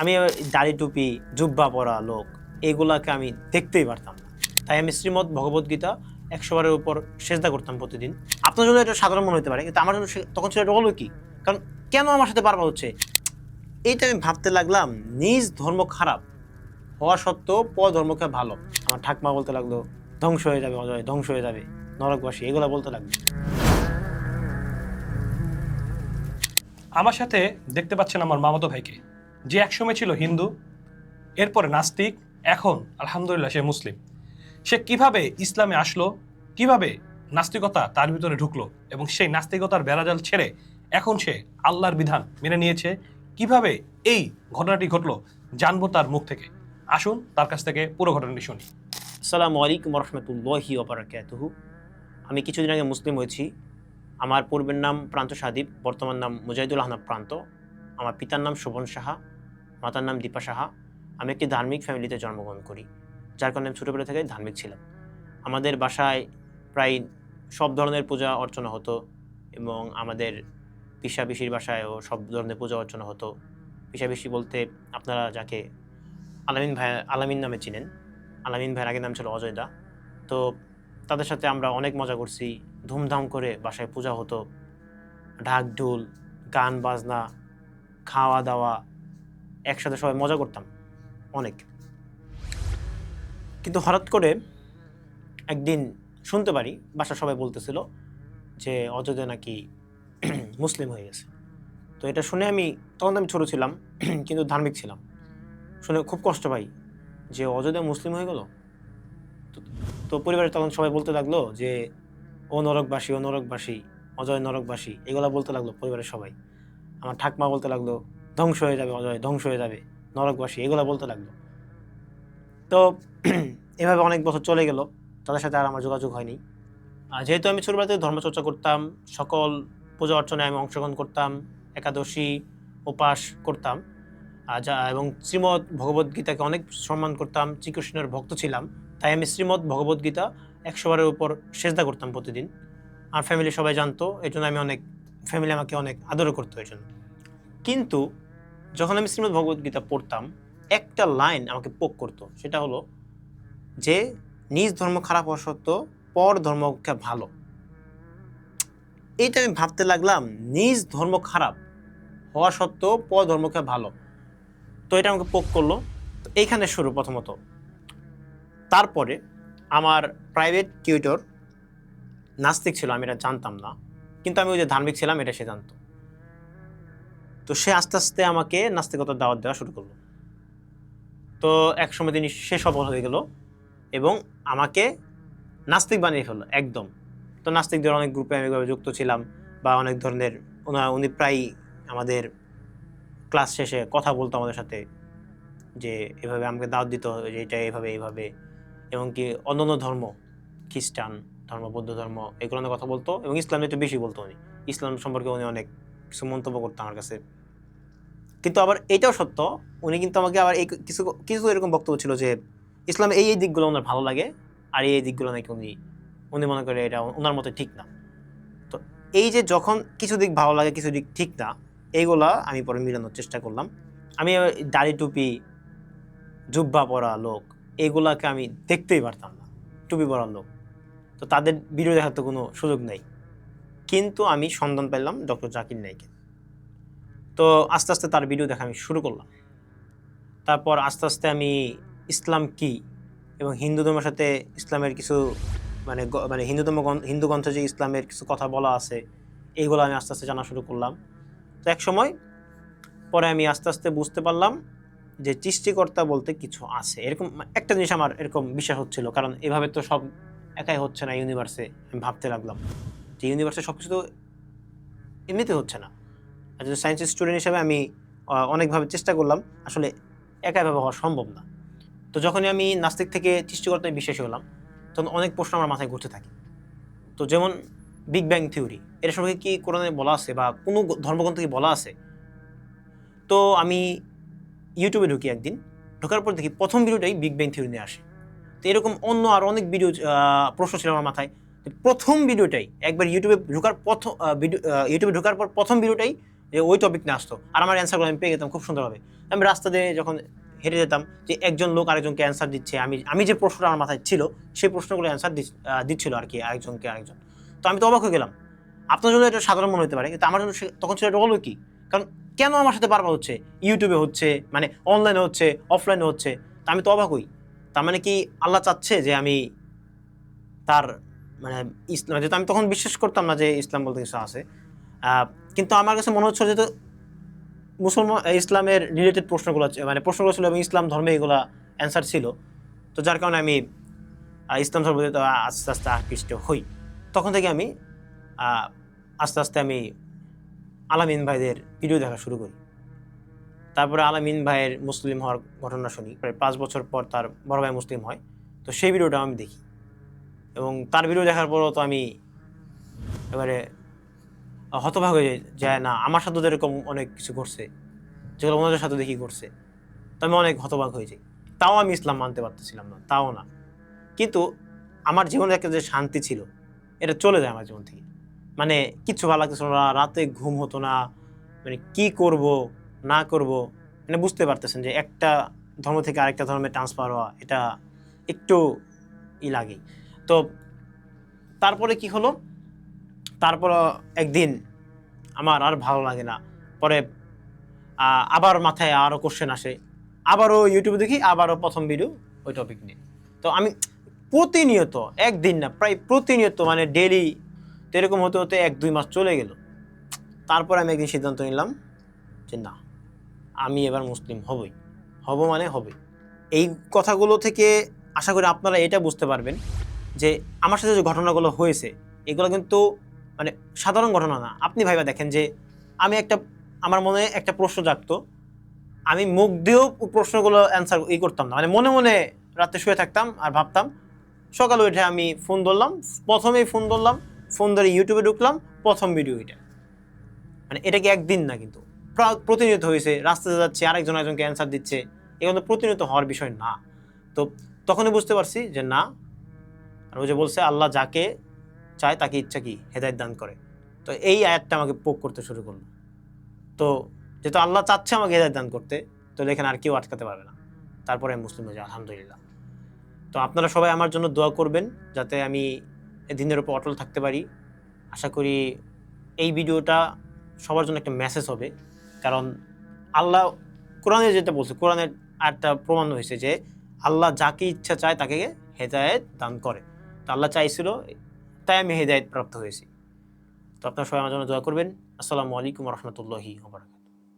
আমি দাড়ি টুপি, জুব্বা পরা লোক, এগুলাকে আমি দেখতেই পারতাম না। তাই আমি শ্রীমদ ভগবদ্গীতা একশো বারের উপর সেজদা করতাম প্রতিদিন। আপনার জন্য এটা সাধারণ মনে হতে পারে, কিন্তু আমার জন্য তখন ছিল এটা হলো কি কারণ কেন আমার সাথে বারবার হচ্ছে? এইটা আমি ভাবতে লাগলাম, নিজ ধর্ম খারাপ, হওয়া সত্ত্বেও প ধর্মকে ভালো। আমার ঠাকমা বলতে লাগল, ধ্বংস হয়ে যাবে অজয়, ধ্বংস হয়ে যাবে। নরকবাসী, এগুলো বলতে লাগল। আমার সাথে দেখতে পাচ্ছেন আমার মামাতো ভাইকে। যে একসময় ছিল হিন্দু, এরপরে নাস্তিক, এখন আলহামদুলিল্লাহ সে মুসলিম। সে কীভাবে ইসলামে আসলো, কীভাবে নাস্তিকতা তার ভিতরে ঢুকলো এবং সেই নাস্তিকতার বেড়াজাল ছেড়ে এখন সে আল্লাহর বিধান মেনে নিয়েছে, কীভাবে এই ঘটনাটি ঘটলো জানব তার মুখ থেকে। আসুন তার কাছ থেকে পুরো ঘটনাটি শুনি। আসসালামু আলাইকুম রহমতুল্লাহি ওবরাকাতুহু। আমি কিছুদিন আগে মুসলিম হয়েছি। আমার পূর্বের নাম প্রান্ত সাদীপ বর্তমান নাম মুজাহিদুল আহনাব প্রান্ত। আমার পিতার নাম শোভন সাহা, মাতার নাম দীপা সাহা। আমি একটি ধার্মিক ফ্যামিলিতে জন্মগ্রহণ করি, যার কারণে আমি ছোটোবেলা থেকে ধার্মিক ছিলাম। আমাদের বাসায় প্রায় সব ধরনের পূজা অর্চনা হতো এবং আমাদের পিসা পিসির বাসায়ও সব ধরনের পূজা অর্চনা হতো। পিসা পিসি বলতে আপনারা যাকে আলামিন ভাই, আলামিন নামে চিনেন। আলামিন ভাইয়ের আগের নাম ছিল অজয় দা তো তাদের সাথে আমরা অনেক মজা করছি, ধুমধাম করে বাসায় পূজা হতো। ঢাক ঢোল, গান, বাজনা খাওয়া দাওয়া একসাথে সবাই মজা করতাম, অনেক। কিন্তু হঠাৎ করে একদিন শুনতে পারি বাসা সবাই বলতেছিল যে, অযোধ্যা নাকি মুসলিম হয়ে গেছে। তো এটা শুনে আমি, তখন আমি ছোটো ছিলাম, কিন্তু ধার্মিক ছিলাম। শুনে খুব কষ্ট পাই যে, অযোধ্যা মুসলিম হয়ে গেল? তো- তো পরিবারে তখন সবাই বলতে লাগল যে, ও নরকবাসী ও নরকবাসী, অজয় নরকবাসী, এগুলো বলতে লাগল পরিবারের সবাই। আমার ঠাকমা বলতে লাগল, ধ্বংস হয়ে যাবে অজয়, ধ্বংস হয়ে যাবে। নরকবাসী এগুলো বলতে লাগল। তো এভাবে অনেক বছর চলে গেল, তাদের সাথে আর আমার যোগাযোগ হয়নি। আর যেহেতু আমি ছোটবেলাতে ধর্মচর্চা করতাম, সকল পূজা অর্চনায় আমি অংশগ্রহণ করতাম, একাদশী উপাস করতাম যা এবং শ্রীমৎ ভগবদ্গীতাকে অনেক সম্মান করতাম, শ্রীকৃষ্ণের ভক্ত ছিলাম, তাই আমি শ্রীমৎ ভগবদ্গীতা একশো বারের উপর সেজদা করতাম প্রতিদিন। আর ফ্যামিলি সবাই জানতো এই জন্য আমি অনেক ফ্যামিলি আমাকে অনেক আদরও করতো এই জন্য কিন্তু যখন আমি শ্রীমৎ ভগবদ্গীতা পড়তাম, একটা লাইন আমাকে পোক করতো, সেটা হলো যে, নিজ ধর্ম খারাপ হওয়া সত্ত্বেও পর ধর্মকে ভালো। এইটা আমি ভাবতে লাগলাম, নিজ ধর্ম খারাপ হওয়া সত্ত্বেও পর ধর্মকে ভালো? তো এটা আমাকে পোক করল। তো এইখানে শুরু প্রথমত। তারপরে আমার প্রাইভেট টিউটর নাস্তিক ছিল, আমি এটা জানতাম না। কিন্তু আমি ওই যে ধার্মিক ছিলাম, এটা সে জানতো। তো সে আস্তে আস্তে আমাকে নাস্তিকতার দাওয়াত দেওয়া শুরু করল। তো এক সময় তিনি সে সফল হয়ে গেল এবং আমাকে নাস্তিক বানিয়ে ফেলল, একদম। তো নাস্তিকদের অনেক গ্রুপে আমি যুক্ত ছিলাম বা অনেক ধরনের উনি প্রায় আমাদের ক্লাস শেষে কথা বলতো আমাদের সাথে যে, এভাবে আমাকে দাওয়াত দিত যে, এটা এভাবে এইভাবে এবং কি অন্যান্য ধর্ম, খ্রিস্টান ধর্ম, বৌদ্ধ ধর্ম এগুলো নিয়ে কথা বলতো এবং ইসলাম একটু বেশি বলতো উনি। ইসলাম সম্পর্কে উনি অনেক কিছু মন্তব্য করতো আমার কাছে। কিন্তু আবার এটাও সত্য, উনি কিন্তু আমাকে আবার এই কিছু কিছু এরকম বক্তব্য ছিল যে ইসলাম এই এই দিকগুলো ওনার ভালো লাগে আর এই এই দিকগুলো নাকি উনি উনি মনে করে এটা ওনার মতে ঠিক না। তো এই যে যখন কিছু দিক ভালো লাগে, কিছু দিক ঠিক না এইগুলা আমি পরে মিলানোর চেষ্টা করলাম। আমি দাড়ি টুপি, জুব্বা পরা লোক, এগুলাকে আমি দেখতেই পারতাম না, টুপি পরা লোক। তো তাদের ভিডিও দেখার তো কোনো সুযোগ নেই। কিন্তু আমি সন্ধান পেলাম ডক্টর জাকির নাইকে। তো আস্তে আস্তে তার ভিডিও দেখা আমি শুরু করলাম। তারপর আস্তে আস্তে আমি ইসলাম কি এবং হিন্দু ধর্মের সাথে ইসলামের কিছু মানে মানে হিন্দু ধর্ম হিন্দু গ্রন্থে যে ইসলামের কিছু কথা বলা আছে, এইগুলো আমি আস্তে আস্তে জানা শুরু করলাম। তো এক সময় পরে আমি আস্তে আস্তে বুঝতে পারলাম যে সৃষ্টিকর্তা বলতে কিছু আছে। এরকম, একটা জিনিস আমার এরকম বিশ্বাস হচ্ছিল, কারণ এভাবে তো সব একাই হচ্ছে না ইউনিভার্সে আমি ভাবতে লাগলাম। যে ইউনিভার্সে সব কিছু তো এমনিতে হচ্ছে না। যদি সায়েন্সের স্টুডেন্ট হিসেবে আমি অনেকভাবে চেষ্টা করলাম, আসলে একাইভাবে হওয়া সম্ভব না। তো যখনই আমি নাস্তিক থেকে সৃষ্টিকর্তায় বিশ্বাসী হলাম, তখন অনেক প্রশ্ন আমার মাথায় ঘুরতে থাকে। তো যেমন বিগ ব্যাং থিওরি এর সঙ্গে কি কোরআনে বলা আছে বা কোনো ধর্মগ্রন্থে কি বলা আছে? তো আমি ইউটিউবে ঢুকি একদিন, ঢোকার পর দেখি প্রথম ভিডিওটাই বিগ ব্যাং থিওরি নিয়ে আসে। তো এরকম অন্য আর অনেক ভিডিও প্রশ্ন ছিল আমার মাথায়। প্রথম ভিডিওটাই একবার ইউটিউবে ঢোকার প্রথম ভিডিও ইউটিউবে ঢোকার পর প্রথম ভিডিওটাই যে ওই টপিক নিয়ে আসতো। আর আমার অ্যান্সারগুলো আমি পেয়ে যেতাম খুব সুন্দরভাবে। আমি রাস্তা দিয়ে যখন হেঁটে যেতাম যে একজন লোক আরেকজনকে অ্যান্সার দিচ্ছে, আমি আমি যে প্রশ্নটা আমার মাথায় ছিল, সেই প্রশ্নগুলো অ্যান্সার দিচ্ছিল আর কি আরেকজনকে আরেকজন। তো আমি তো অবাক হয়ে গেলাম। আপনার জন্য এটা সাধারণ মনে হতে পারে, কিন্তু আমার জন্য তখন ছিল এটা অলৌকিক কারণ কেন আমার সাথে বারবার হচ্ছে? ইউটিউবে হচ্ছে মানে অনলাইনে হচ্ছে অফলাইনে হচ্ছে। তা আমি তো অবাক হই। তার মানে কি আল্লাহ চাচ্ছে যে আমি তার মানে ইসলাম যেহেতু আমি তখন বিশ্বাস করতাম না যে ইসলাম বলতে কিছু আছে। কিন্তু আমার কাছে মনে হচ্ছে যে মুসলমান ইসলামের রিলেটেড প্রশ্নগুলো মানে প্রশ্নগুলো ছিল এবং ইসলাম ধর্মে এগুলা অ্যান্সার ছিল। তো যার কারণে আমি ইসলাম ধর্ম আস্তে আস্তে আকৃষ্ট হই, তখন থেকে আমি আস্তে আস্তে আমি আলামিন ভাইদের ভিডিও দেখা শুরু করি। তারপরে আলামিন ভাইয়ের মুসলিম হওয়ার ঘটনা শুনি। প্রায় পাঁচ বছর পর তার বড় ভাই মুসলিম হয়। তো সেই ভিডিওটা আমি দেখি। এবং তার ভিডিও দেখার পরও তো আমি এবারে হতভাগ হয়ে যায়, না, আমার সাথে এরকম অনেক কিছু ঘটছে। যেগুলো ওনাদের সাথে দেখি ঘটছে। তো আমি অনেক হতবাক হয়ে যাই। তাও আমি ইসলাম মানতে পারতেছিলাম না, তাও না। কিন্তু আমার জীবনে একটা যে শান্তি ছিল, এটা চলে যায় আমার জীবন থেকে। মানে কিচ্ছু ভালো লাগতেছিল না, রাতে ঘুম হতো না। মানে কি করব? না করব মানে বুঝতে পারতেছেন যে একটা ধর্ম থেকে আরেকটা ধর্মে ট্রান্সফার হওয়া, এটা একটু ই লাগে। তো তারপরে কি হলো? তারপর একদিন আমার আর ভালো লাগে না। পরে আবার মাথায় আরও কোশ্চেন আসে। আবারও ইউটিউবে দেখি, আবারও প্রথম ভিডিও ওই টপিক নিয়ে। তো আমি প্রতিনিয়ত, একদিন না, প্রায় প্রতিনিয়ত মানে ডেলি তো এরকম হতে হতে এক, দুই মাস চলে গেল। তারপর আমি একদিন সিদ্ধান্ত নিলাম যে না আমি এবার মুসলিম হবই। হব মানে হবে এই কথাগুলো থেকে আশা করি আপনারা এটা বুঝতে পারবেন যে আমার সাথে যে ঘটনাগুলো হয়েছে, এগুলো কিন্তু মানে সাধারণ ঘটনা না। আপনি ভাইবা দেখেন যে আমি একটা, আমার মনে একটা প্রশ্ন জাগতো। আমি মুখ দিয়েও প্রশ্নগুলো অ্যান্সার ই করতাম না। মানে মনে মনে রাতে শুয়ে থাকতাম আর ভাবতাম, সকালে উঠে আমি ফোন ধরলাম, প্রথমেই ফোন ধরলাম, ফোন ধরে ইউটিউবে ঢুকলাম, প্রথম ভিডিও এটা। মানে এটা কি একদিন না কিন্তু? প্রতিনিয়ত হয়েছে রাস্তাতে যাচ্ছে, আরেকজন একজনকে অ্যান্সার দিচ্ছে এগুলো তো প্রতিনিয়ত হওয়ার বিষয় না। তো তখনই বুঝতে পারছি যে না, আর ও যে বলছে, আল্লাহ যাকে চায় তাকে ইচ্ছা কি? হেদায়ত দান করে। তো এই আয়াতটা আমাকে পোক করতে শুরু করল। তো যেহেতু আল্লাহ চাচ্ছে আমাকে হেদায়ত দান করতে, তো এখানে আর কেউ আটকাতে পারবে না। তারপরে আমি মুসলিম হয়ে যাই, আলহামদুলিল্লাহ। তো আপনারা সবাই আমার জন্য দোয়া করবেন, যাতে আমি দিনের উপর অটল থাকতে পারি। আশা করি এই ভিডিওটা সবার জন্য একটা মেসেজ হবে। কারণ আল্লাহ কোরআনে যেটা বলছে, কোরআনের একটা প্রমাণ হয়েছে যে আল্লাহ যাকে ইচ্ছা চায় তাকে হেদায়েত দান করে। তো আল্লাহ চাইছিল, তাই আমি হেদায়েত প্রাপ্ত হয়েছি। তো আপনার সবাই আমার জন্য দোয়া করবেন। আসসালামু আলাইকুম রহমতুল্লাহি ওবরাকাত